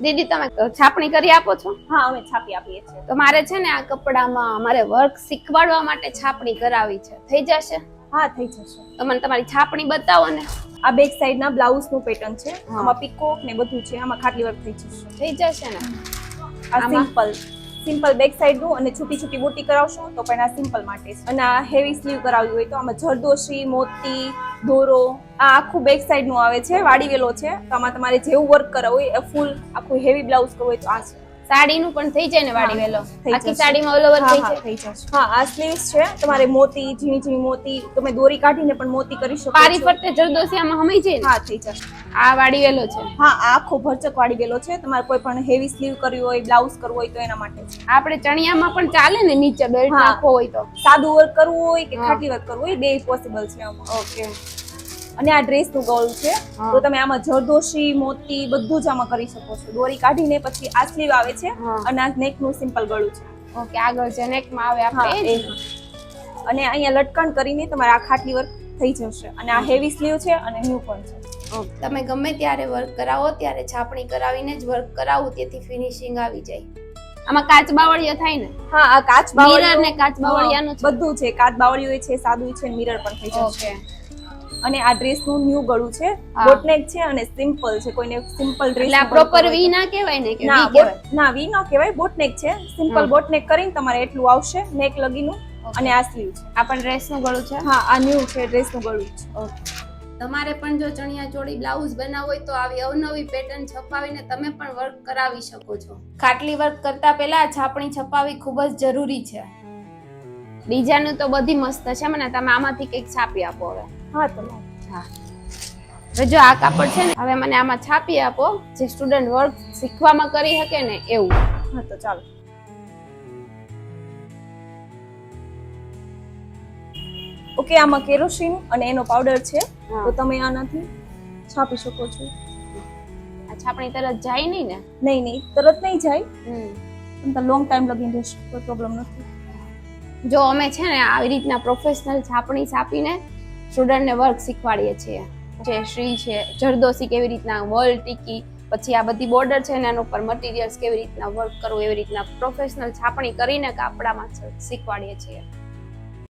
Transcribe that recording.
દીદી તમે છાપણી કરી આપો છો? હા અમે છાપી આપીએ છીએ. તો મારે છે ને આ કપડામાં મારે વર્ક શીખવાડવા માટે છાપણી કરાવી છે. થઈ જશે? હા થઈ જશે. તો મને તમારી છાપણી બતાવો ને. આ બેક સાઈડ ના બ્લાઉઝનું પેટર્ન છે. આમાં પીકોક ને બધું છે. આમાં ખાટલી વર્ક થઈ જશે. થઈ જશે ને? આ? સિમ્પલ સિમ્પલ બેક સાઈડનું અને છૂટી છૂટી બુટી કરાવશો તો પણ આ સિમ્પલ માટે છે. અને આ હેવી સ્લીવ કરાવવી હોય તો આમાં જરદોશી, મોતી, દોરો, આ આખું બેક સાઈડનું આવે છે, વાડી વેલો છે. તો આમાં તમારે જેવું વર્ક કરાવવું હોય એ ફૂલ આખું હેવી બ્લાઉઝ કરવું હોય તો આ છે. સાડીનું પણ થઈ જાય ને વાડી વેલો. આખી. સાડીમાં ઓલ ઓવર થઈ જાય. થઈ જશે. હા આ સ્લીવ્સ છે. તમારે મોતી ઝીણી ઝીણી મોતી તમે દોરી કાઢીને પણ મોતી કરી શકો પારી. ફરતે જરદોસિયામાં હમી જાય હા થઈ જશે. આ વાડી વેલો છે. હા આખો ભરચક વાડી વેલો છે. તમારે કોઈ પણ હેવી સ્લીવ કરવી હોય બ્લાઉઝ કરવું હોય તો એના માટે આપણે ચણિયામાં પણ ચાલે ને નીચે બેલ્ટ. નાખવો હોય તો. સાદું વર્ક કરવું હોય કે ખાટી વર્ક કરવું હોય બે પોસિબલ છે આમાં. ઓકે અને આ ડ્રેસનું ગોલ છે. તો તમે આમાં જરદોશી મોતી બધું જ આમાં કરી શકો છો. દોરી કાઢીને પછી આ સ્લીવ આવે છે અને આ નેકનું સિમ્પલ ગળું છે. ઓકે આગળ જે નેકમાં આવે આપણે. અને અહીંયા લટકણ કરીને તમારે આ ખાટલી વર્ક થઈ જશે. અને આ હેવી સ્લીવ છે અને ન્યુ પણ છે. તમે ગમે ત્યારે વર્ક કરાવો ત્યારે છાપણી કરાવીને જ વર્ક કરાવો તેથી ફિનિશિંગ આવી જાય. આમાં કાચ બાવળિયા થાય ને? હા આ કાચ Mirror અને ને કાચ બાવળિયાનું બધું છે. કાચ બાવળિયું છે સાદું છે મિરર પણ થઈ જશે. અને આ ડ્રેસનું ન્યુ ગળું છે. બોટનેક છે અને સિમ્પલ છે કોઈને સિમ્પલ ડ્રેસ એટલે પ્રોપર વી ના કહેવાય ને કે ના ના વી ન કહેવાય બોટનેક છે. સિમ્પલ બોટનેક કરીને તમારે એટલું આવશે નેક લગીનું નું અને આ સ્લીવ છે. આ પણ ડ્રેસનું ગળું છે? હા આ ન્યુ છે ડ્રેસનું ગળું છે. ઓકે તમારે પણ જો ચણિયા ચોળી બ્લાઉઝ બનાવવું હોય તો આવી અવનવી પેટર્ન છપાવીને તમે પણ વર્ક કરાવી શકો છો. ખાટલી વર્ક કરતા પહેલા છાપણી છપાવી ખૂબ જ જરૂરી છે. ડિઝાઇન તો બધી મસ્ત છે મને તમે આમાંથી કંઈક છાપી આપો હવે. હા તમે. હા. હવે જો આ કાપડ છે ને હવે મને આમાં છાપી આપો. જે સ્ટુડન્ટ વર્ક શીખવામાં કરી શકે ને એવું. હા તો ચાલો. ઓકે આમાં કેરોસીન અને એનો પાવડર છે. તો તમે આનાથી છાપી શકો છો. આ છાપણી તરત જાય નહીં ને? નહીં નહીં તરત નહીં જાય. હમ. પણ લોંગ ટાઈમ લગીને રહેશે કોઈ પ્રોબ્લેમ નથી. જો અમે છે ને આવી રીતના પ્રોફેશનલ છાપણી છાપીને સ્ટુડન્ટને વર્ક શીખવાડીએ છીએ. જે શ્રી છે, જરદોશી કેવી રીતના વર્લ્ડ ટીકી, પછી આ બધી બોર્ડર છે એના ઉપર મટીરિયલ્સ કેવી રીતના વર્ક કરવું, એવી રીતના પ્રોફેશનલ છાપણી કરીને કાપડામાં શીખવાડીએ છીએ.